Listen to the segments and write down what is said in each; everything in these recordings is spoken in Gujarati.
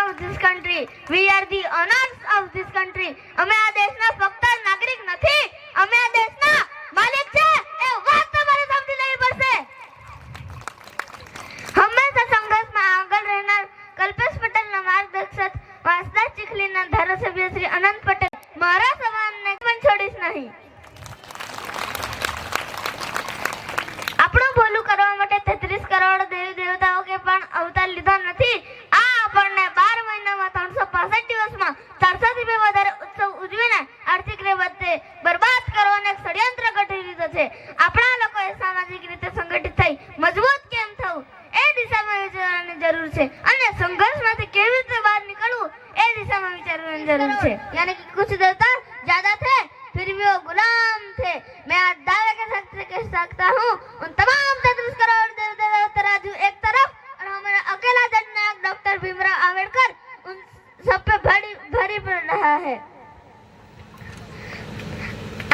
of this country. We are the owners of this country. અમે આ દેશના ફક્ત નાગરિક નથી અમે આ દેશ उन तमाम तंदुरुस्त करो तराजू एक तरफ, और हमारा अकेला जननायक डॉक्टर भीमराव आम्बेडकर उन सब पे भरी भरी पड़ रहा है।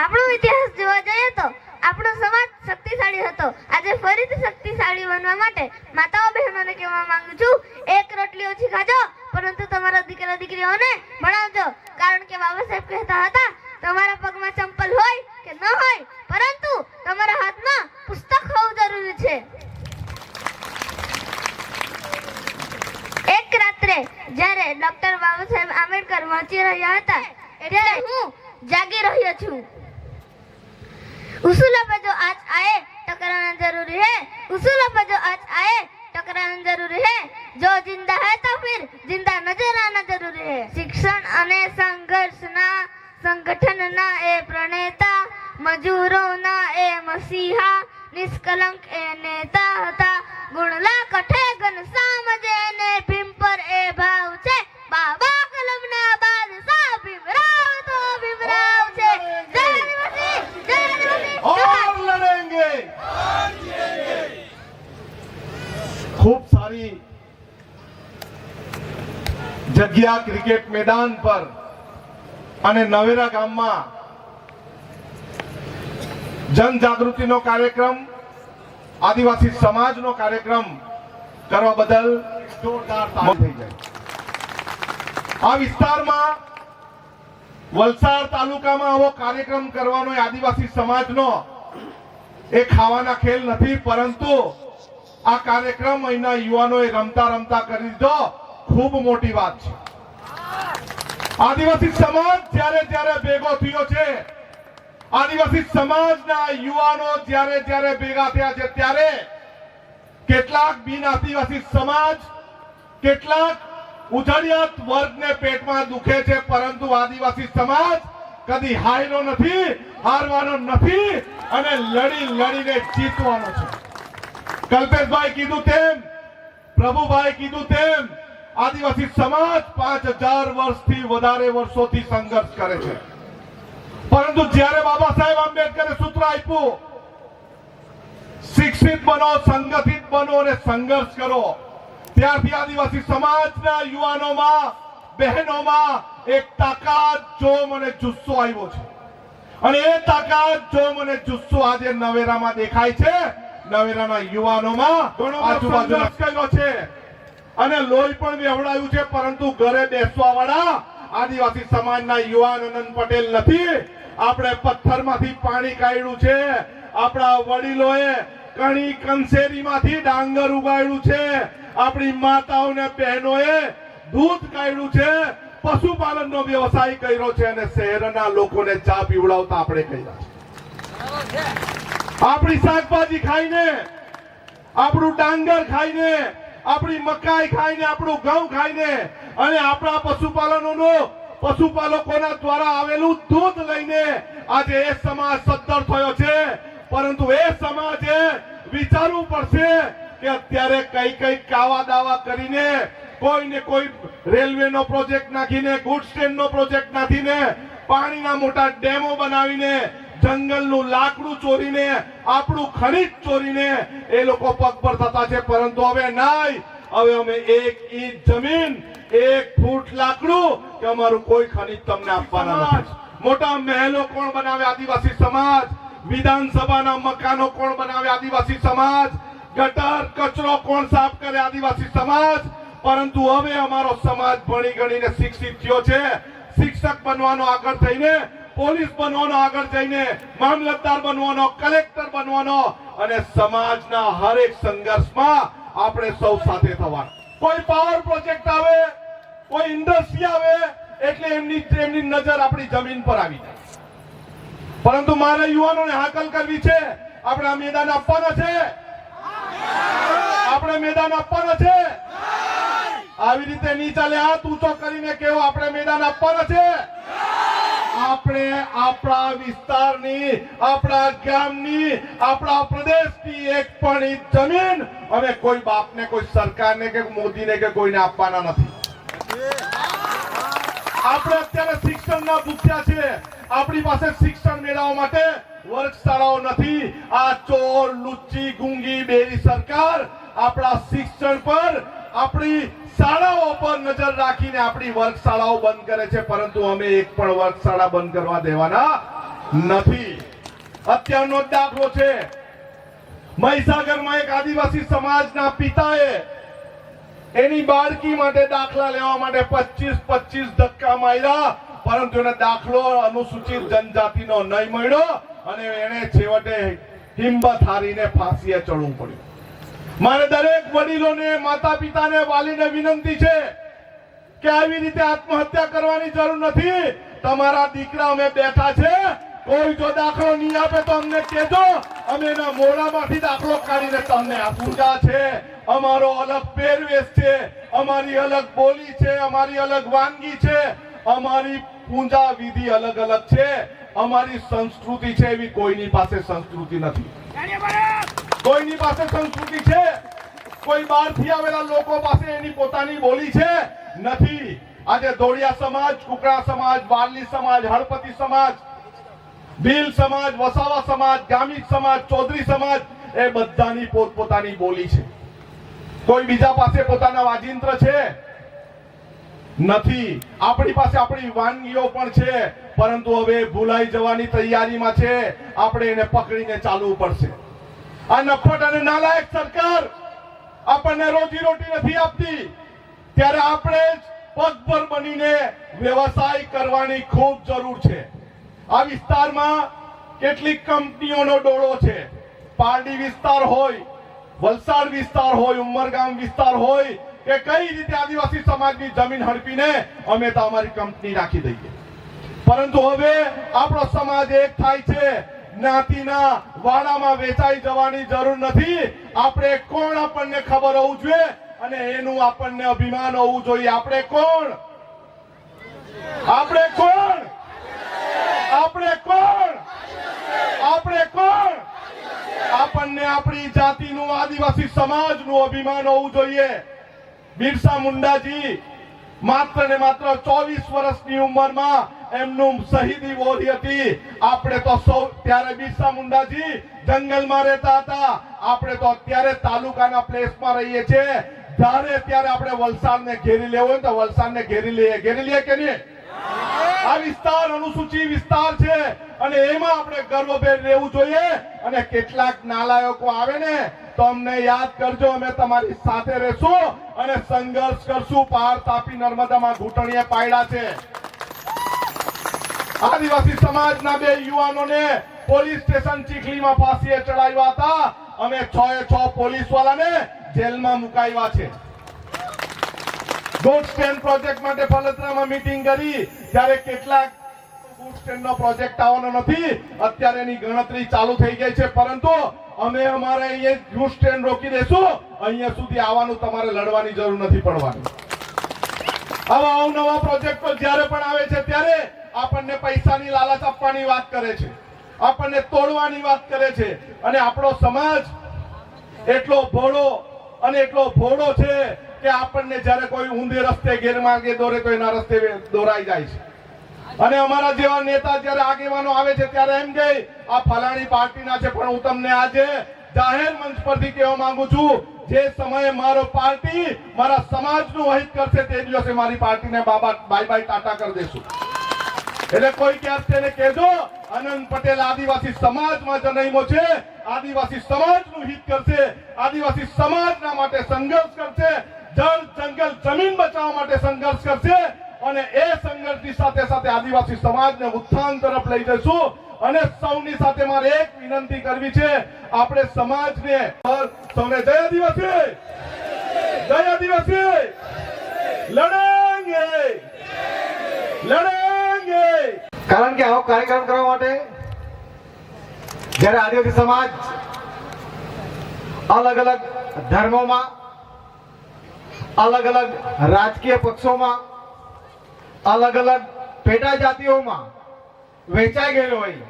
આપણો ઇતિહાસ જોવા જઈએ તો, આપણો સમાજ શક્તિશાળી હતો. આજે ફરીથી શક્તિશાળી બનવા માટે માતાઓ બહેનોને કહેવા માંગુ છું, એક રોટલી ઓછી ખાજો, પરંતુ તમારા દીકરા દીકરીઓને ભણાવજો. કારણ કે બાબા સાહેબ કહેતા હતા, તમારા પગમાં ચંપલ હોય કે ન હોય પરંતુ તમારા હાથમાં પુસ્તક હોવું જરૂરી છે. એક રાત્રે જ્યારે ડોક્ટર બાબા સાહેબ આંબેડકર વાંચી રહ્યા હતા, ત્યારે હું જાગી રહ્યો છું. ઉસૂલો પર જો આંચ ટકરાના જરૂરી હે. ઉસૂલો પર જો આંચ ટકરાના જરૂરી હે. જો જિંદા હે તો ફિર જિંદા નજર આના જરૂરી હે. શિક્ષણ અને સંઘર્ષના, સંગઠનના એ પ્રણેતા મજૂરોના એ મસીહા નિષ્કલંક એ નેતા હતા ગુણલા કઠે ગન સામજે ને ભીમ પર એ ભાવ છે. બાબા કલમના બાદશાહ ભીમરાવ છે. ખૂબ સારી જગ્યા ક્રિકેટ મેદાન પર અને નવેરા ગામમાં જનજાગૃતિનો કાર્યક્રમ, આદિવાસી સમાજનો કાર્યક્રમ કરવા બદલ જોરદાર થઈ જાય. આ વિસ્તારમાં વલસાડ તાલુકામાં આવો કાર્યક્રમ કરવાનો આદિવાસી સમાજનો એ ખાવાના ખેલ નથી, પરંતુ આ કાર્યક્રમ અહીંના યુવાનોએ રમતા રમતા કરી દીધો. ખૂબ મોટી વાત છે. આદિવાસી સમાજ જ્યારે જ્યારે ભેગો થયો છે આદિવાસી સમાજના યુવાનો જ્યારે જ્યારે ભેગા થયા છે ત્યારે કેટલાક બિન આદિવાસી સમાજ, કેટલાક ઉજળિયાત વર્ગને પેટમાં દુખે છે, પરંતુ આદિવાસી સમાજ કદી હારેલો નથી, હારવાનો નથી અને લડી લડીને જીતવાનો છે. કલ્પેશભાઈ કીધું તેમ, પ્રભુભાઈ કીધું તેમ, આદિવાસી સમાજ પાંચ હજાર વર્ષથી વધારે વર્ષોથી સંઘર્ષ કરે છે. પરંતુ જ્યારે બાબા સાહેબ આંબેડકરે સૂત્ર આપ્યું શિક્ષિત બનો સંગઠિત બનો અને સંઘર્ષ કરો ત્યારથી આદિવાસી સમાજના યુવાનોમાં બહેનોમાં એક તાકાત જોમ અને જુસ્સો આવ્યો છે. અને એ તાકાત જોમ અને જુસ્સો આજે નવેરામાં દેખાય છે. નવેરાના યુવાનોમાં આજુબાજુ કર્યો છે. અને લોહી પણ વેવડાયું છે પરંતુ ઘરે બેસવા વાળા આદિવાસી સમાજના યુવાન અનંત પટેલ નથી. આપણે પથ્થરમાંથી પાણી કાઢ્યું છે. આપણા વડીલોએ કણી કંસેરીમાંથી ડાંગર ઉગાડ્યું છે. આપણી માતાઓને બહેનોએ દૂધ કાઢ્યું છે. પશુપાલનનો વ્યવસાય કર્યો છે અને શહેરના લોકોને ચા પીવડાવતા આપણે કર્યા છે. આપણી શાકભાજી ખાઈને, આપણું ડાંગર ખાઈને, આપણી મકાઈ ખાઈને, આપણું ઘઉં ખાઈને અને આપણા પશુપાલનોનો પશુપાલકોના દ્વારા આવેલું દૂધ લઈને આજે એ સમાજ સદ્ધર થયો છે. પરંતુ એ સમાજે વિચારવું પડશે કે અત્યારે કઈ કઈ કાવા દાવા કરીને કોઈને કોઈ રેલવેનો પ્રોજેક્ટ નાખીને, ગુડ ટ્રેનનો પ્રોજેક્ટ નાખીને, પાણીના મોટા ડેમો બનાવીને, જંગલનું લાકડું ચોરીને, આપણું ખનીજ ચોરીને એ લોકો પગભર થતા છે. પરંતુ હવે નહીં. હવે અમે એક ઇંચ જમીન એક ફૂટ લાકડું કે અમારું કોઈ ખનીજ તમને આપવાના નથી. મોટા મહેલો કોણ બનાવે આદિવાસી સમાજ? વિધાનસભાના મકાનો કોણ બનાવે આદિવાસી સમાજ? ગટર કચરો કોણ સાફ કરે આદિવાસી સમાજ? પરંતુ હવે અમારો સમાજ ભણી ગણીને શિક્ષિત થયો છે. શિક્ષક બનવાનો આગળ થઈને પોલીસ બનવાનો આગળ જઈને મામલતદાર બનવાનો કલેક્ટર બનવાનો અને સમાજના હરેક સંઘર્ષમાં આપણે સૌ સાથે થવાનું. કોઈ પાવર પ્રોજેક્ટ આવે કોઈ ઇન્ડસ્ટ્રી આવે એટલે એમની એમની નજર આપણી જમીન પર આવી જાય. પરંતુ મારે યુવાનોને હાકલ કરવી છે. આપણે આ મેદાન આપવાના છે. આપણે મેદાન આપવાના છે. આવી રીતે નહીં ચાલે. હાથ ઊંચો કરીને કેવો આપણે મેદાન આપવાના છે. આપણે આપણા વિસ્તારની, આપણા ગામની, આપણા પ્રદેશની એક પણ જમીન અમે કોઈ બાપને, કોઈ સરકારને કે મોદીને કે કોઈને આપવાના નથી. આપણે અત્યારે શિક્ષણના ભૂખ્યા છે આપણી પાસે શિક્ષણ મેળવવા માટે વર્ગશાળાઓ નથી. આ ચોર, લુચ્ચી, ગુંગી, બેરી સરકાર આપણા શિક્ષણ પર આપણી શાળાઓ પર નજર રાખીને આપણી વર્ગશાળાઓ બંધ કરે છે. પરંતુ અમે એક પણ વર્ગશાળા બંધ કરવા દેવાના નથી. અત્યારનો દાખલો છે. મહીસાગરમાં એક આદિવાસી સમાજના પિતાએ એની બાળકી માટે દાખલા લેવા માટે પચીસ પચીસ ધક્કા માર્યા, પરંતુ એને દાખલો અનુસૂચિત જનજાતિનો નહીં મળ્યો અને એને છેવટે હિંમત હારીને ફાંસીએ ચડવું પડ્યું. મારે દરેક વડીલોને માતા પિતાને વાલીને વિનંતી છે કે આવી રીતે આત્મહત્યા કરવાની જરૂર નથી. તમારા દીકરા અમે બેઠા છે, કોઈ જો દાખલો નહીં આપે તો અમને કહેજો. અમે એના મોઢામાંથી દાખલો કાઢીને તમને આપું. છે. અમારો અલગ પહેરવેશ છે, અમારી અલગ બોલી છે, અમારી અલગ વાનગી છે, અમારી પૂજા વિધિ અલગ અલગ છે, અમારી સંસ્કૃતિ છે એવી કોઈની પાસે સંસ્કૃતિ નથી. કોઈની પાસે સંસ્કૃતિ છે? કોઈ બહારથી આવેલા લોકો પાસે એની પોતાની બોલી છે? નથી. આજે ધોળિયા સમાજ કુકડા સમાજ, વારલી સમાજ, હળપતિ સમાજ, ભીલ સમાજ, વસાવા સમાજ, ગામિત સમાજ, ચૌધરી સમાજ, એ બધાની પોતપોતાની બોલી છે. કોઈ બીજા પાસે પોતાના વાજિંત્ર છે? નથી. આપણી પાસે આપણી વાનગીઓ પણ છે, પરંતુ હવે ભૂલાઈ જવાની તૈયારીમાં છે. આપણે એને પકડીને ચાલવું પડશે. આ નફટ અને નાલાયક સરકાર આપણને રોજી રોટી નથી આપતી. ત્યારે આપણે જ પગભર બનીને વ્યવસાય કરવાની ખૂબ જરૂર છે. આ વિસ્તારમાં કેટલીક કંપનીઓનો ડોળો છે. પારડી વિસ્તાર હોય વલસાડ વિસ્તાર હોય, ઉમરગામ વિસ્તાર હોય, કે કઈ રીતે આદિવાસી સમાજની જમીન હડપીને અમે તો અમારી કંપની રાખી દઈએ. પરંતુ હવે આપણો સમાજ એક થાય છે, જ્ઞાતિના વાડામાં વેચાઈ જવાની જરૂર નથી. આપણે કોણ આપણને ખબર હોવું જોઈએ અને એનું આપણને અભિમાન હોવું જોઈએ. આપણે કોણ? આપણે કોણ? આપણે કોણ? આપણે કોણ? આપણને આપણી જાતિનું આદિવાસી સમાજનું અભિમાન હોવું જોઈએ. બિરસા મુંડાજી માત્ર ને માત્ર ચોવીસ વર્ષની ઉંમરમાં એમનું શહીદી વોરી હતી. આપણે તો સૌ, ત્યારે બિરસા મુંડાજી જંગલમાં રહેતા હતા. આપણે તો અત્યારે તાલુકાના પ્લેસમાં રહીએ છીએ. જ્યારે, ત્યારે આપણે વલસાડને ઘેરી લેવો હોય તો વલસાડને ઘેરી લઈએ. ઘેરી લઈએ કે નહીં? આ વિસ્તાર અનુસૂચિત વિસ્તાર છે અને એમાં આપણે ગર્વભેર રહેવું જોઈએ અને કેટલાક નાલાયકો આવે ને તો અમને યાદ કરજો, અમે તમારી સાથે રહેશું અને સંઘર્ષ કરશું. પાર તાપી નર્મદામાં ઘૂંટણીએ પાડ્યા છે. આદિવાસી સમાજના બે યુવાનોને પોલીસ સ્ટેશન ચીખલીમાં ફાંસીએ ચડાવ્યા હતા. અમે છ એ છ પોલીસ વાળાને જેલમાં મુકાવ્યા છે. ગુડ સ્ટેન્ડ પ્રોજેક્ટ માટે ફલતરામાં મીટિંગ કરી. ત્યારે કેટલાક ગુડ સ્ટેન્ડ નો પ્રોજેક્ટ આવવાનો નથી. અત્યારે એની ગણતરી ચાલુ થઈ ગઈ છે. પરંતુ અમે અમારે અહીંયા ગુડ સ્ટેન્ડ રોકી દેશું અહીંયા સુધી આવવાનું તમારે લડવાની જરૂર નથી પડવાની. આવા અવનવા પ્રોજેક્ટો જ્યારે પણ આવે છે ત્યારે આપણને પૈસાની લાલચ આપવાની વાત કરે છે. આપણને તોડવાની વાત કરે છે. અને આપણો સમાજ એટલો ભોળો અને એટલો ભોળો છે કે આપણને જ્યારે કોઈ ઊંધે રસ્તે ગેરમાર્ગે દોરે તો એના રસ્તે દોરાઈ જાય છે. અને અમારા જેવા નેતા જ્યારે આગેવાનો આવે છે ત્યારે એમ કે આ ફલાણી પાર્ટીના છે, પણ હું તમને આજે જાહેર મંચ પરથી કહેવા માંગુ છું, જે સમયે મારો પાર્ટી મારા સમાજનું હિત કરશે તે દિવસે મારી પાર્ટીને બાબા, બાય બાય ટાટા કરી દેશું. એટલે કોઈ ક્યાંક તેને કહેજો, આનંદ પટેલ આદિવાસી સમાજમાં જનૈમો છે. આદિવાસી સમાજનું હિત કરશે. આદિવાસી સમાજના માટે સંઘર્ષ કરશે. જળ જંગલ જમીન બચાવવા માટે સંઘર્ષ કરશે. અને એ સંઘર્ષની સાથે સાથે આદિવાસી સમાજને ઉત્થાન તરફ લઈ જશું અને સૌની સાથે મારે એક વિનંતી કરવી છે. આપણે સમાજને સૌને જય આદિવાસી! જય આદિવાસી! લડેંગે! લડેંગે! કારણ કે આવો કાર્યક્રમ કરવા માટે જ્યારે આદિવાસી સમાજ અલગ અલગ ધર્મોમાં, અલગ અલગ રાજકીય પક્ષોમાં, અલગ અલગ પેટા જાતિઓમાં વેચાઈ ગયેલો હોય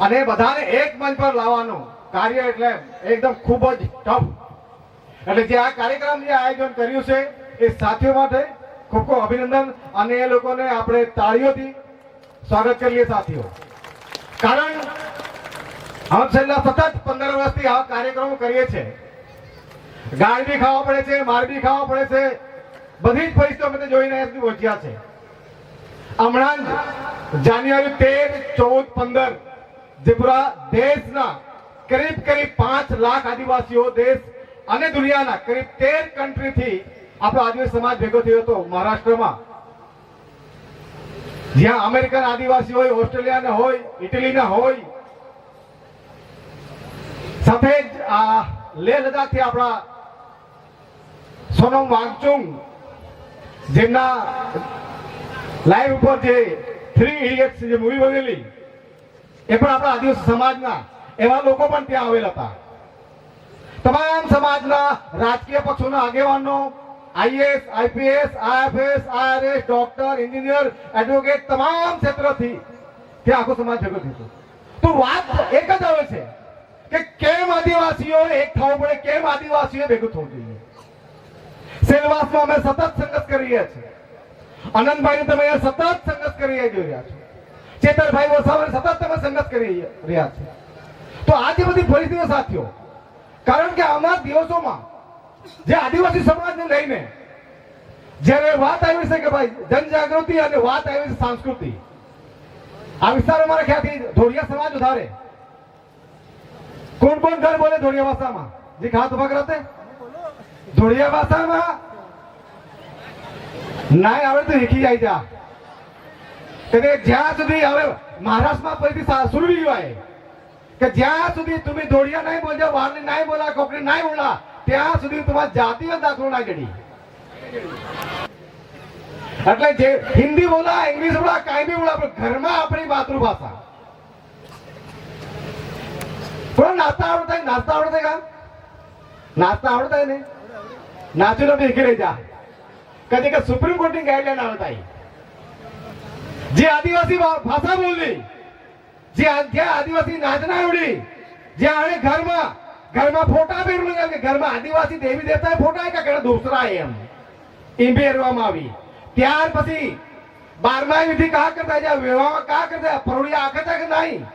અને બધાને એક મંચ પર લાવવાનું કાર્ય એટલે એકદમ ખૂબ જ ટફ. એટલે જે આ કાર્યક્રમ જે આયોજન કર્યું છે એ સાથીઓ માટે ખૂબ ખૂબ અભિનંદન અને એ લોકોને આપણે તાળીઓથી સ્વાગત કરીએ સાથીઓ. કારણ અમે છેલ્લા સતત પંદર વર્ષથી આ કાર્યક્રમો કરીએ છીએ ગાળ બી ખાવા પડે છે, માર બી ખાવા પડે છે, બધી જ પરિસ્થિતિઓ અમે જોઈને સુધી પહોંચ્યા છે. હમણાં જાન્યુઆરી તેર, ચૌદ, પંદર જે પૂરા દેશના કરીબ કરીબ પાંચ લાખ આદિવાસીઓ દેશ અને દુનિયાના કરીબ તેર કન્ટ્રીથી આપણો આદિવાસી સમાજ ભેગો થયો હતો મહારાષ્ટ્રમાં. જ્યાં અમેરિકન આદિવાસી હોય, ઓસ્ટ્રેલિયાના હોય, ઇટલીના હોય. જ આ લેહ લદ્દાખથી આપણા સોનમ વાંગચુંગ, જેમના લાઈવ ઉપર જે થ્રી ઇડિયટ્સ જે મૂવી બનેલી, એ પણ આપણા આદિવાસી સમાજના, એવા લોકો પણ ત્યાં આવેલા હતા. તમામ સમાજના રાજકીય પક્ષોના આગેવાનો IAS, IPS IFS IRS doctor, engineer, advocate તમામ ક્ષેત્રથી તે આખો સમાજ ભેગો થયો તો વાત એક જ આવે છે કે કેમ આદિવાસીઓ એક થવું પડે, કેમ આદિવાસીઓ ભેગું થવું જોઈએ? સેલવાસમાં અમે સતત સંઘર્ષ કરી રહ્યા છીએ. આનંદભાઈ તમે સતત સંઘર્ષ કરી રહ્યા છો. ચેતરભાઈ વસાવાને સતત તમે સંઘર્ષ કરી રહ્યા છો. તો આજે બધી પરિસ્થિતિઓ સાથીઓ, કારણ કે આવનાર દિવસોમાં જે આદિવાસી સમાજને લઈને જ્યારે વાત આવી છે કે ભાઈ જનજાગૃતિ અને વાત આવી છે સંસ્કૃતિ, આ વિસ્તારમાં અમારા ખ્યાલથી ધોળિયા સમાજ ઉધારે કોણ કોણ ઘર બોલે ધોળિયા ભાષામાં? જે હાથ ઊભા કરાતે ધોળિયા ભાષામાં? નાય આવડે તો શીખી જાય જા. કે જ્યાં સુધી હવે મહારાષ્ટ્રમાં ફરીથી સુરવી હોય, કે જ્યાં સુધી તમે ધોળિયા નહીં બોલજો વારલી નહીં બોલા કોકરી નહીં બોલા ત્યાં સુધી તમારા જાતિનો દાખલો ના જડી એટલે જે હિન્દી બોલા, ઇંગ્લિશ બોલા, કાંઈ બી બોલા, પણ ઘરમાં આપણી માતૃભાષા કોણ નાસ્તા આવડતા? નાસ્તા આવડતા કા નાસ્તા આવડતા ને નાચું નાચીને બેસી રહી જા કદી કે સુપ્રીમ કોર્ટની ગાઈડલાઈન આવડતા. જે આદિવાસી ભાષા બોલી જે આદિવાસી નાચના આવડી, જે આને ઘરમાં ઘરમાં ફોટા પહેરવું કે ઘરમાં આદિવાસી દેવી દેવતા ફોટા કે ઘણા દોસરા એમ. એમ પહેરવામાં આવી. ત્યાર પછી બારમા વિધિ કા કરતા જ્યાં વિવાહ કા કરતા પરોળિયા આખે કે નહીં?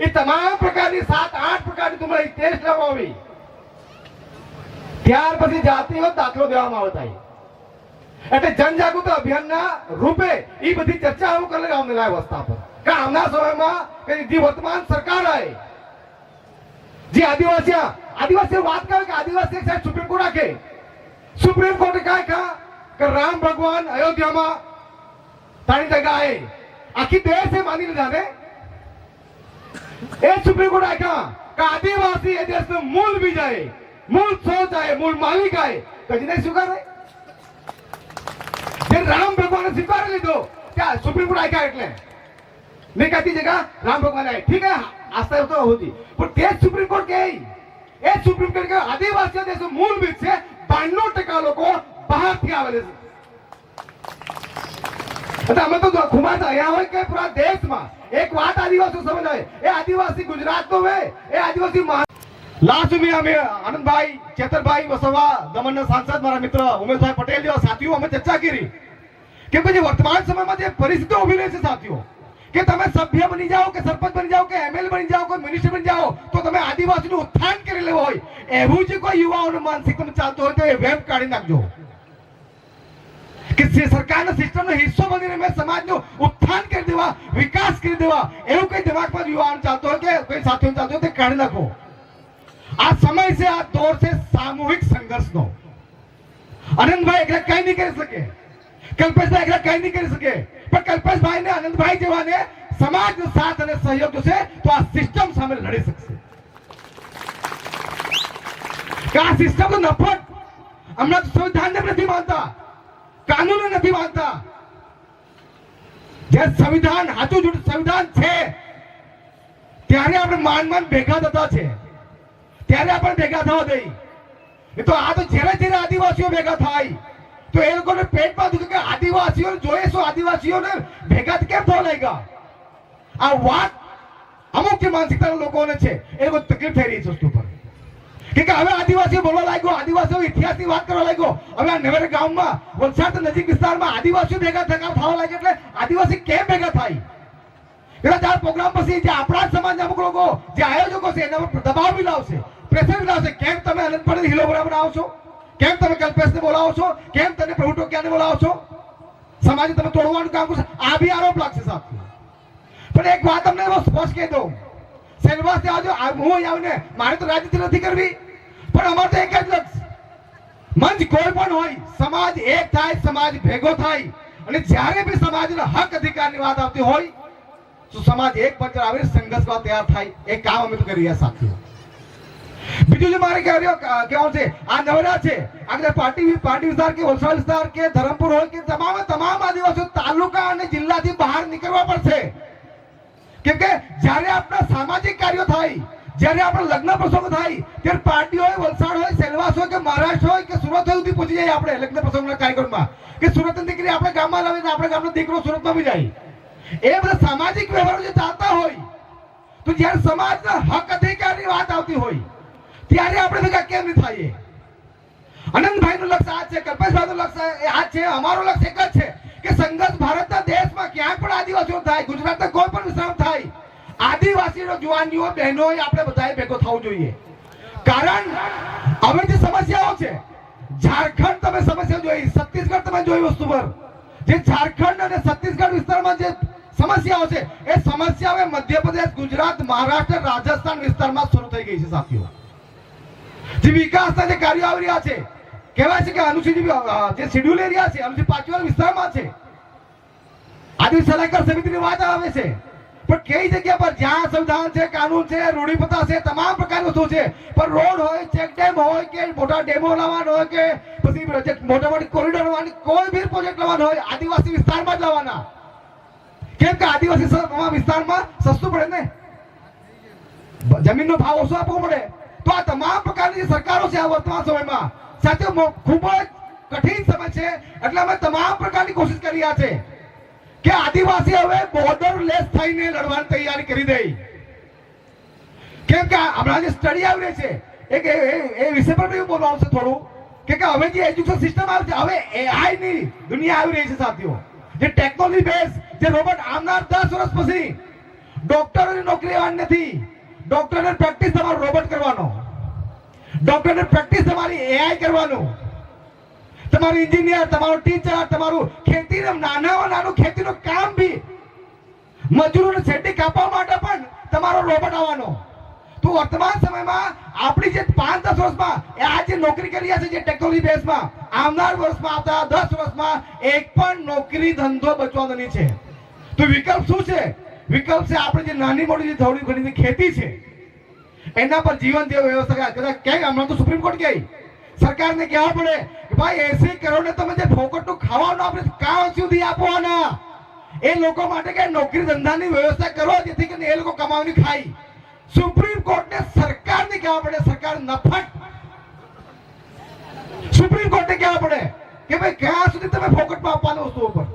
એ તમામ પ્રકારની સાત, આઠ પ્રકારની તમારે ટેસ્ટ લેવામાં આવી. ત્યાર પછી જાતિનો દાખલો દેવામાં આવતા હોય. એટલે જનજાગૃતિ અભિયાનના રૂપે એ બધી ચર્ચા આવું કરે આવનારા વસ્તા પર. કે આવનાર સમયમાં કે જે વર્તમાન સરકાર આવે જે આદિવાસી આદિવાસી વાત કરે કે આદિવાસી સાહેબ સુપ્રીમ કોર્ટ રાખે. સુપ્રીમ કોર્ટે કાંઈ કે રામ ભગવાન અયોધ્યામાં તારી જગાએ આખી દેશ એ માની લીધા ને? એ સુપ્રીમ કોર્ટ આખ્યા કે આદિવાસી એ દેશનું મૂળ બીજાએ મૂળ સોચ આય, મૂળ માલિક આય. કજીને સ્વીકારે? જે રામ ભગવાન સ્વીકારી લીધો, ત્યાં સુપ્રીમ કોર્ટ આખ્યા એટલે. મેં કહેતી જગા? રામ ભગવાન આય. ઠીક હે? આસ્થા તો હોતી. પણ તે સુપ્રીમ કોર્ટ કહે, એ જ સુપ્રીમ કોર્ટ કહે, આદિવાસીઓ દેશનું મૂળભૂત છે, બાણું ટકા લોકો બહારથી આવેલા છે. એટલે અમે તો ખુમાતા અહીંયા હોય કે પૂરા દેશમાં, એક વાત આદિવાસીઓ સમજાય, એ આદિવાસી ગુજરાતનો હોય એ આદિવાસી લાસ્ટ અમે આનંદભાઈ ચેતનભાઈ વસવા, દમણના સાંસદ મારા મિત્ર ઉમેશભાઈ પટેલ જેવા સાથીઓ અમે ચર્ચા કરી કે પછી વર્તમાન સમયમાં જે પરિસ્થિતિઓ ઊભી રહી છે, સાથીઓ કે તમે સભ્ય બની જાઓ કે સરપંચ બની જાઓ કે એમએલ બની જાઓ કે મિનિસ્ટર બની જાઓ, તો તમે આદિવાસીનું ઉત્થાન કરી લેવું હોય. એવું જે કોઈ યુવાઓનું માનસિકતા ચાલતું હોય તો એ વેબ કાઢી નાખજો. કે સરકારના સિસ્ટમનો હિસ્સો બનીને મેં સમાજનું ઉત્થાન કરી દેવા, વિકાસ કરી દેવા, એવું કઈ દિમાગમાં યુવાન ચાલતો હોય કે કોઈ સાથીઓ ચાલતો હોય તે કાઢી નાખો. આ સમય છે, આ દોર છે સામૂહિક સંઘર્ષનો. આનંદભાઈ એકલા કઈ નહીં કરી શકે. કલ્પેશભાઈ એકલા કઈ નહીં કરી શકે. પણ કલ્પેશભાઈ ને આનંદભાઈ જેવાને સમાજ સાથ અને સહયોગ જોશે તો આ સિસ્ટમ સામે લડી શકશે. આ સિસ્ટમ નો નફટ હમણાં સંવિધાનને નથી માનતા, કાનૂન નથી માનતા. જે સંવિધાન હાથું જૂઠું સંવિધાન છે, ત્યારે આપણે માન માન ભેગા થતા છે. ત્યારે આપણે ભેગા થવા દઈ એ તો આ તો જ્યારે જ્યારે આદિવાસીઓ ભેગા થાય તો એ લોકોને પેટમાં દુખે કે આદિવાસીઓ જોઈએ શું આદિવાસીઓને ભેગા કેમ થવા લાગ્યા? આ વાત અમુક જે માનસિકતાના લોકોને છે, એ લોકો તકલીફ થઈ રહી છે વસ્તુ પર. કે હવે આદિવાસીઓ બોલવા લાગ્યો, આદિવાસીઓ ઇતિહાસની વાત કરવા લાગ્યો. હવે આ નવેર ગામમાં, વલસાડ નજીક વિસ્તારમાં આદિવાસીઓ ભેગા થતા થવા લાગ્યા એટલે આદિવાસી કેમ ભેગા થાય? કદાચ આ પ્રોગ્રામ પછી જે આપણા સમાજના અમુક લોકો, જે આયોજકો છે, એના પર દબાવ બી લાવશે, પ્રેશર બી લાવશે. કેમ તમે અનંત હિલો બરાબર આવો છો? કેમ તમે કલ્પેશને બોલાવો છો? કેમ તમે પ્રભુ ટોકિયાને બોલાવો છો? સમાજે તમે તોડવાનું કામ કરશો? આ બી આરોપ લાગશે સાહેબ. પણ એક વાત તમને સ્પષ્ટ કહી દઉં. સેલવાસથી આવજો હું અહીં આવીને, મારે તો રાજનીતિ નથી કરવી. પણ અમારે તો એક જ લક્ષ. મંચ કોઈ પણ હોય, સમાજ એક થાય, સમાજ ભેગો થાય. અને જ્યારે બી સમાજના હક અધિકારની વાત આવતી હોય, તો સમાજ એક પર આવીને સંઘર્ષમાં તૈયાર થાય. એ કામ અમે કરી રહ્યા સાથીઓ બીજું જે મારે કહેવાનું કહેવાનું છે, આ નવરા છે. આગળ પાર્ટી પાર્ટી વિસ્તાર કે વલસાડ વિસ્તાર કે, ધરમપુર હોય કે, તમામ તમામ આદિવાસીઓ તાલુકા અને જિલ્લાથી બહાર નીકળવા પડશે. કેમ કે જ્યારે આપણા સામાજિક કાર્યો થાય, જ્યારે આપણે લગ્ન પ્રસંગો થાય, ત્યારે પાર્ટી હોય, વલસાડ હોય, સેલવાસ હોય કે મહારાષ્ટ્ર હોય કે સુરત હોય સુધી પહોંચી જાય આપણે લગ્ન પ્રસંગના કાર્યક્રમમાં. કે સુરતની દીકરી આપણે ગામમાં લાવે આપણે ગામનો દીકરો સુરતમાં બી જાય. એ બધા સામાજિક વ્યવહારો જે ચાલતા હોય, તો જ્યારે સમાજના હક અધિકારની વાત આવતી હોય ત્યારે આપણે ભેગા કેમ નહીં થઈએ? આનંદભાઈ નું લક્ષ્ય આ છે કલ્પેશભાઈ નું લક્ષ્ય આ છે, અમારું લક્ષ્ય એક જ છે કે સંઘર્ષ ભારતના દેશમાં ક્યાંય પણ આદિવાસીઓ થાય, ગુજરાતના કોઈ પણ વિશ્રામ થાય આદિવાસીનો જુવાનીઓ બહેનો આપણે બધાએ ભેગો થવું જોઈએ. કારણ, હવે જે સમસ્યાઓ છે, ઝારખંડ તમે સમસ્યા જોઈ, છત્તીસગઢ તમે જોઈ વસ્તુ પર. જે ઝારખંડ અને છત્તીસગઢ વિસ્તારમાં જે સમસ્યાઓ છે, એ સમસ્યા હવે મધ્યપ્રદેશ, ગુજરાત, મહારાષ્ટ્ર, રાજસ્થાન વિસ્તારમાં શરૂ થઈ ગઈ છે, સાથીઓ. જે વિકાસના જે કાર્યો આવી રહ્યા છે. કહેવાય છે કે અનુસૂચિત જે શેડ્યુલ એરિયા છે, અનુસૂચિત પાંચમા વિસ્તારમાં છે. આદિ સલાહકાર સમિતિની વાત આવે છે. પણ કઈ જગ્યા પર જ્યાં સંવિધાન છે, કાનૂન છે રૂઢિપતા છે, તમામ પ્રકારની વસ્તુ છે. પણ રોડ હોય, ચેક ડેમ હોય કે મોટા ડેમો લાવવાનો હોય કે પછી મોટા મોટી કોરિડોર લાવવાની, કોઈ બી પ્રોજેક્ટ લાવવાનો હોય, આદિવાસી વિસ્તારમાં જ લાવવાના. કેમ કે આદિવાસી વિસ્તારમાં સસ્તું પડે ને? જમીનનો ભાવ ઓછો આપવો પડે. તો આ તમામ પ્રકારની સરકારો છે આ વર્તમાન સમયમાં. સાથે ખૂબ જ કઠિન સમય છે, એટલે અમે તમામ પ્રકારની કોશિશ કરી રહ્યા છે કે આદિવાસી હવે બોર્ડર લેસ થઈને લડવાની તૈયારી કરી દે. કેમ કે હમણાં જે સ્ટડી આવી રહી છે, એક એ- વિષય પર બી બોલવા આવશે થોડું. કે હવે જે એજ્યુકેશન સિસ્ટમ આવી છે, હવે એઆઈ ની દુનિયા આવી રહી છે સાથીઓ. જે ટેકનોલોજી બેઝ જે રોબોટ આવનાર દસ વર્ષ પછી ડોક્ટરોની નોકરી આવવાની નથી. ડોક્ટરની પ્રેક્ટિસ તમારો રોબોટ કરવાનો. ડોક્ટરને પ્રેક્ટિસ તમારી એઆઈ કરવાનું. તમારું એન્જિનિયર તમારું ટીચર તમારું ખેતીને નાનામાં નાનું ખેતીનું કામ બી. મજૂરોને શેરડી કાપવા માટે પણ તમારો રોબોટ આવવાનો. તો વર્તમાન સમયમાં આપણી જે પાંચ દસ વર્ષમાં આ જે નોકરી કરી છે જે ટેકનોલોજી બેઝમાં આવનાર વર્ષમાં, આવતા દસ વર્ષમાં એક પણ નોકરી ધંધો બચવાનો છે. તો વિકલ્પ શું છે? વિકલ્પ છે આપણે જે નાની મોટી જે થોડી ઘણી ખેતી છે. એના પર જીવન જે વ્યવસ્થા કદાચ ક્યાંય, હમણાં તો સુપ્રીમ કોર્ટ ગઈ. સરકારને કહેવા પડે કે ભાઈ, એસી કરોડ ને તમે જે ફોકટનું ખાવાનું આપણે કાં સુધી આપવાના? એ લોકો માટે કે નોકરી ધંધાની વ્યવસ્થા કરો, જેથી કરીને એ લોકો કમાવાની ખાય સુપ્રીમ કોર્ટને સરકારને કહેવા પડે, સરકાર નફટ. સુપ્રીમ કોર્ટને કહેવા પડે કે ભાઈ, ક્યાં સુધી તમે ફોકટમાં આપવાનું વસ્તુઓ પર?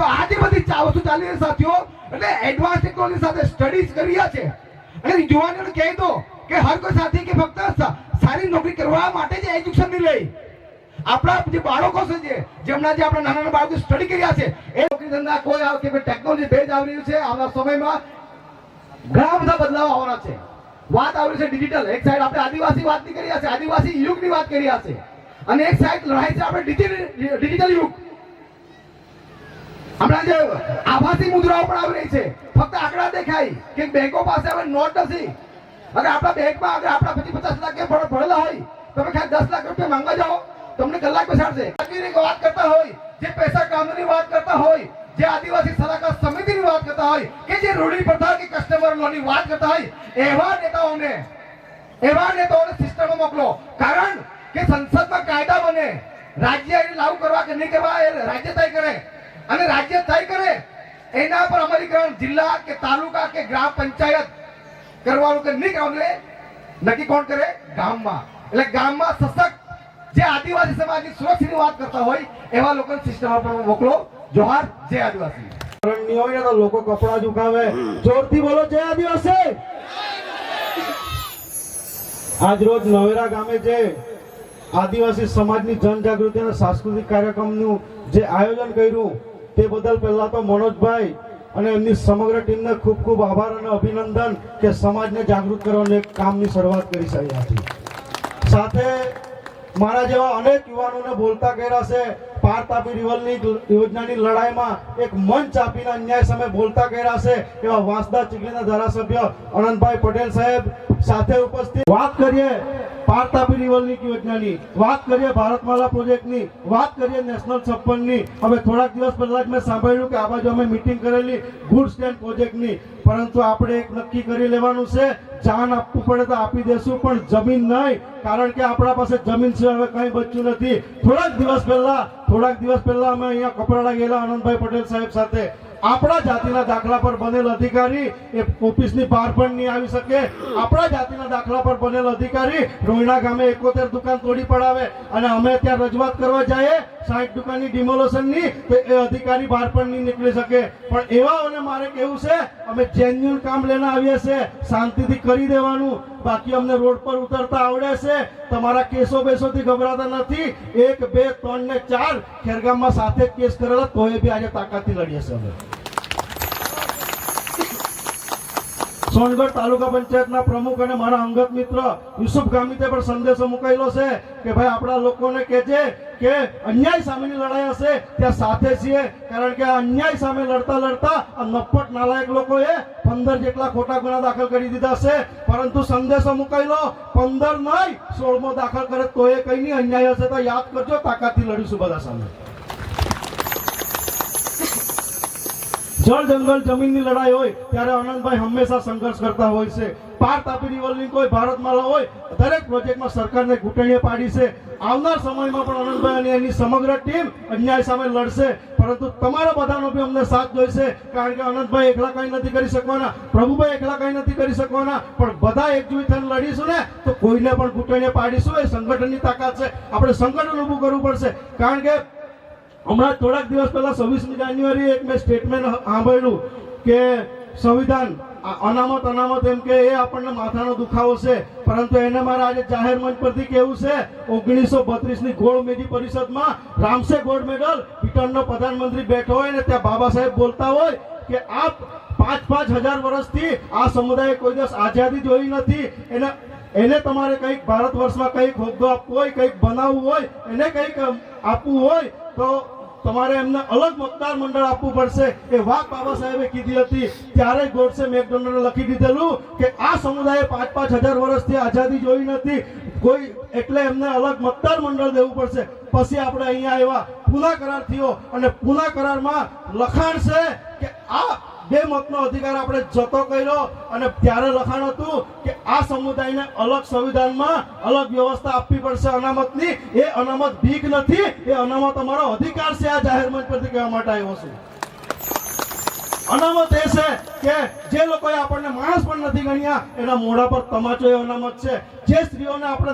તો આજે બધી વસ્તુ ચાલી રહી સાથીઓ. એટલે એડવાન્સ ટેકનોલોજી સાથે સ્ટડીઝ કરી રહ્યા છે. અને યુવાનોને કહી દો કે હર કોઈ સાથી કે ફક્ત સારી નોકરી કરવા માટે જ એજ્યુકેશન નહીં લઈ આપણા જે બાળકો છે જે, જેમના જે આપણા નાના નાના બાળકો સ્ટડી કર્યા છે, એ નોકરી ધંધા કોઈ આવે કે ટેકનોલોજી ભેજ આવી રહ્યું છે, આવનાર સમયમાં ઘણા બધા બદલાવ આવવાના છે. વાત આવી છે ડિજિટલ એક સાઈડ આપણે આદિવાસી વાત કરી રહ્યા છે, આદિવાસી યુગની વાત કરી રહ્યા છે. અને એક સાઈડ લડાઈ છે આપણે ડિજિટલ યુગ. હમણાં જે આભાસી મુદ્રાઓ પણ આવી રહી છે. ફક્ત આંકડા દેખાય કે બેંકો પાસે હવે નોટ નથી. અગર આપણા બેંકમાં અગર આપણા પચીસ પચાસ લાખ કે ભર- ભરેલા હોય, તમે ખાલી દસ લાખ રૂપિયા માંગવા જાઓ, તમને કલાક બેસાડશે વાત કરતા હોય, જે પૈસા કામની વાત કરતા હોય, જે આદિવાસી સલાહકાર સમિતિની વાત કરતા હોય, કે જે રૂઢી પ્રથા કે કસ્ટમર લોની વાત કરતા હોય, એવા નેતાઓને એવા નેતાઓને સિસ્ટમમાં મોકલો. કારણ કે સંસદમાં કાયદા બને. રાજ્ય લાગુ કરવા કે નહીં કરવા એ રાજ્ય તય કરે. અને રાજ્ય થઈ કરે, એના પર અમલીકરણ જિલ્લા કે તાલુકા કે ગ્રામ પંચાયત કરવાનું કે નહીં કરવાનું નક્કી કોણ કરે? ગામમાં. એટલે ગામમાં સશક્ત જે આદિવાસી સમાજની સુરક્ષાની વાત કરતા હોય, એવા લોકોને સિસ્ટમ પર મોકલો. જોહાર, જય આદિવાસી. ની હોય લોકો કપડા ઝુકાવે જોરથી બોલો, જય આદિવાસી. આજ રોજ નવેરા ગામે જે આદિવાસી સમાજની જનજાગૃતિ અને સાંસ્કૃતિક કાર્યક્રમનું જે આયોજન કર્યું તે બદલ પહેલાં તો મનોજભાઈ અને એમની સમગ્ર ટીમને ખૂબ ખૂબ આભાર અને અભિનંદન કે સમાજને જાગૃત કરવાનું એક કામની શરૂઆત કરી રહ્યા છે સાથે મારા જેવા અનેક યુવાનોને બોલતા કર્યા છે પાર તાપી રિવલની યોજનાની લડાઈમાં એક મંચ આપીને અન્યાય સામે બોલતા કર્યા છે, એવા વાંસદા ચીખલીના ધારાસભ્ય અનંતભાઈ પટેલ સાહેબ સાથે ઉપસ્થિત. વાત કરીએ પાર તાપી રિવલની યોજનાની વાત કરીએ ભારતમાલા પ્રોજેક્ટની, વાત કરીએ નેશનલ છપ્પનની. હવે થોડાક દિવસ પહેલા જ મેં સાંભળ્યું કે આ બાજુ અમે મિટિંગ કરેલી ગુડ સ્ટેન્ડ પ્રોજેક્ટની. પરંતુ આપણે એક નક્કી કરી લેવાનું છે, જાન આપવું પડે તો આપી દેશું, પણ જમીન નહીં. કારણ કે આપણા પાસે જમીન છે, હવે કંઈ બચ્યું નથી. થોડાક દિવસ પહેલા, થોડાક દિવસ પહેલા અમે અહીંયા કપરાડા ગયેલા આનંદભાઈ પટેલ સાહેબ સાથે. આપણા જાતિના દાખલા પર બનેલ અધિકારી એ ઓફિસની બહાર પણ નહીં આવી શકે. આપણા જાતિના દાખલા પર બનેલ અધિકારી રોહિણા ગામે એકોતેર દુકાન તોડી પડાવે અને અમે ત્યાં રજૂઆત કરવા જઈએ સાઠ દુકાનની ડિમોલેશનની તો એ અધિકારી બહાર પણ નહીં નીકળી શકે. પણ એવાઓને મારે કેવું છે, અમે જેન્યુઅલ કામ લઈને આવીએ છીએ, શાંતિથી કરી દેવાનું. બાકી અમને રોડ પર ઉતરતા આવડે છે. તમારા કેસો બેસોથી ગભરાતા નથી. એક, બે, ત્રણ ને ચાર ખેરગામમાં સાથે કેસ કરેલા, તોય બી આજે તાકાતથી લડીએ છીએ અમે. સોનગઢ તાલુકા પંચાયતના પ્રમુખ અને મારા અંગત મિત્ર યુસુફ ગામિતે પણ સંદેશો મુકાયેલો છે કે ભાઈ આપણા લોકોને કહેજે કે અન્યાય સામેની લડાઈ હશે, ત્યાં સાથે છીએ. કારણ કે અન્યાય સામે લડતા લડતા આ નફટ નાલાયક લોકોએ પંદર જેટલા ખોટા ગુના દાખલ કરી દીધા છે. પરંતુ સંદેશો મુકાયેલો, પંદર નહીં, સોળમો દાખલ કરે તો એ કઈ અન્યાય હશે તો યાદ કરજો, તાકાતથી લડીશું બધા સામે. જળ જંગલ જમીનની લડાઈ હોય, ત્યારે આનંદભાઈ હંમેશા સંઘર્ષ કરતા હોય છે. પાર તાપી રિવરની કોઈ ભારતમાળા હોય, દરેક પ્રોજેક્ટમાં સરકારને ઘૂંટણીએ પાડી છે. આવનાર સમયમાં પણ આનંદભાઈ અને એની સમગ્ર ટીમ અન્યાય સામે લડશે. પરંતુ તમારા બધાનો બી અમને સાથ જોઈશે, કારણ કે આનંદભાઈ એકલા કંઈ નથી કરી શકવાના, પ્રભુભાઈ એકલા કંઈ નથી કરી શકવાના, પણ બધા એકજૂથ થઈને લડીશું ને, તો કોઈને પણ ઘૂંટણીએ પાડીશું. એ સંગઠનની તાકાત છે. આપણે સંગઠન ઊભું કરવું પડશે. કારણ કે હમણાં થોડાક દિવસ પહેલા છવ્વીસમી જાન્યુઆરી એક મેં સ્ટેટમેન્ટ સાંભળ્યું કે સંવિધાન અનામત અનામત એમ કે એ આપણને માથાનો દુખાવો છે. પરંતુ એને મારે આજે જાહેર મંચ પરથી કેવું છે? ઓગણીસો બત્રીસની ગોળ મેજી પરિષદમાં રામસે ગોલ્ડ મેડલ બ્રિટનનો પ્રધાનમંત્રી બેઠો હોય ને ત્યાં બાબા સાહેબ બોલતા હોય કે આ પાંચ પાંચ હજાર વર્ષથી આ સમુદાય કોઈ દિવસ આઝાદી જોઈ નથી. એને એને તમારે કંઈક ભારત વર્ષમાં કંઈક હોદ્દો આપવો હોય, કંઈક બનાવવું હોય, એને કંઈક આપવું હોય, તો તમારે એમને અલગ મતદાર મંડળ આપવું પડશે. એ વાત બાબા સાહેબે કીધી હતી. ત્યારે ગોડસે મેકડોનલ્ડે લખી દીધેલું કે આ સમુદાયે પાંચ પાંચ હજાર વર્ષથી આઝાદી જોઈ નથી. કોઈ એટલે એમને અલગ મતદાર મંડળ દેવું પડશે. પછી આપણે અહીંયા આવ્યા. પુના કરાર થયો અને પુના કરારમાં લખાણ છે કે આ બે મતનો અધિકાર આપણે જતો કર્યો અને ત્યારે લખાણ હતું કે આ સમુદાયને અલગ સંવિધાનમાં અલગ વ્યવસ્થા આપવી પડશે અનામતની. એ અનામત ભીખ નથી, એ અનામત અમારો અધિકાર છે, આ જાહેર મંચ પરથી કહેવા માટે આવ્યો છું. અનામત એ છે કે જે લોકોએ આપણને માણસ પણ નથી ગણ્યા, એના મોઢા પર તમાચો એ અનામત છે. જે સ્ત્રીઓને આપણે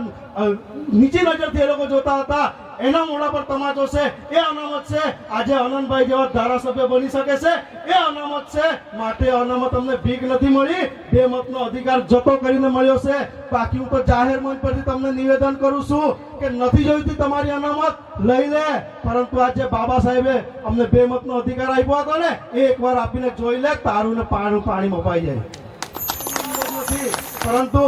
નીચી નજરથી એ લોકો જોતા હતા એના મોઢા પર તમાચો છે એ અનામત છે. આજે અનંતભાઈ જેવા ધારાસભ્ય બની શકે છે. એ અનામત છે. માટે અનામત અમને ભીખ નથી મળી. બે મતનો અધિકાર જતો કરીને મળ્યો છે. બાકી હું તો જાહેર મંચ પરથી તમને નિવેદન કરું છું કે નથી જોઈતી તમારી અનામત. લઈ લે. પરંતુ આજે બાબા સાહેબે અમને બે મતનો અધિકાર આપ્યો હતો ને, એ એકવાર આપીને જોઈ લે. તારું ને પાણી પાણી મપાઈ જાય. પરંતુ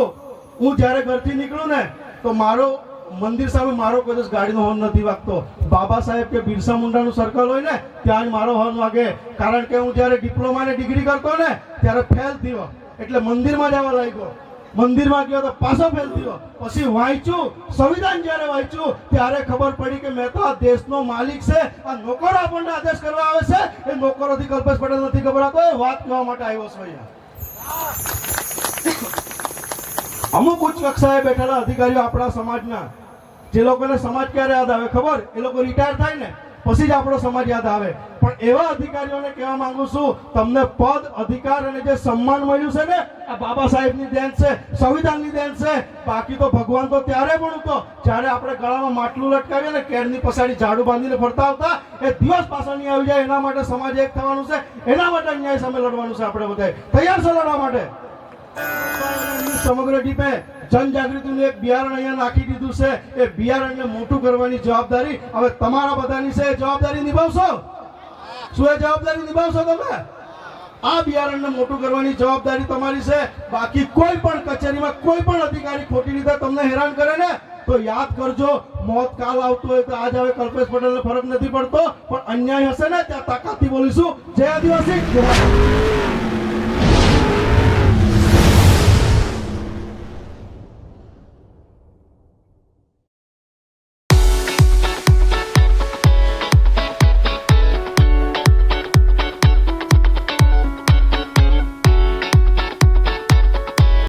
હું જ્યારે ઘરથી નીકળું ને, તો મારો મંદિર સામે મારો કોઈ દિવસ ગાડીનો હોર્ન નથી વાગતો. બાબા સાહેબ કે બિરસા મુંડાનું સર્કલ હોય ને, ત્યાં જ મારો હોર્ન વાગે. કારણ કે હું જ્યારે ડિપ્લોમાની ડિગ્રી કરતો ને, ત્યારે ફેલ થયો. એટલે મંદિરમાં જવા લાગ્યો. મંદિરમાં ગયો તો પાછો ફેલ થયો. પછી વાંચ્યું, સંવિધાન જ્યારે વાંચ્યું, ત્યારે ખબર પડી કે મેં તો આ દેશનો માલિક છે. આ નોકરો આપણને આદેશ કરવા આવે છે. એ નોકરોથી કલ્પેશ પટેલ નથી ખબરાતો એ વાત કહેવા માટે આવ્યો છું અહીંયા. અમુક ઉચ્ચ કક્ષાએ બેઠેલા અધિકારીઓ આપણા સમાજના, જે લોકોને સમાજ ક્યારે યાદ આવે ખબર? એ લોકો રિટાયર થાય ને, પછી જ આપણો સમાજ યાદ આવે. પણ એવા અધિકારીઓને કહેવા માંગુ છું, તમને પદ, અધિકાર અને જે સન્માન મળ્યું છે ને, આ બાબા સાહેબની દેન છે, સંવિધાનની દેન છે, બાકી તો ભગવાન તો ત્યારે પણ હતો, જ્યારે આપણે ગળામાં માટલું લટકાવીએ ને, કેરની પછાડી ઝાડુ બાંધીને ફરતા આવતા, એ દિવસ પાછળ નહીં આવી જાય, એના માટે સમાજ એક થવાનું છે, એના માટે અન્યાય સામે લડવાનું છે આપણે બધા તૈયાર છે લડવા માટે? સમગ્ર ટીપે જનજાગૃતિનું એક બિયારણ અહીંયા નાખી દીધું છે. એ બિયારણને મોટું કરવાની જવાબદારી હવે તમારા બધાની છે. જવાબદારી નિભાવશો? શું એ જવાબદારી નિભાવશો તમે? આ બિયારણને મોટું કરવાની જવાબદારી તમારી છે. બાકી કોઈ પણ કચેરીમાં કોઈ પણ અધિકારી ખોટી રીતે તમને હેરાન કરે ને, તો યાદ કરજો, મોત કાલ આવતું હોય તો આજ હવે કલ્પેશ પટેલને ફરક નથી પડતો, પણ અન્યાય હશે ને, ત્યાં તાકાતથી બોલીશું. જય આદિવાસી.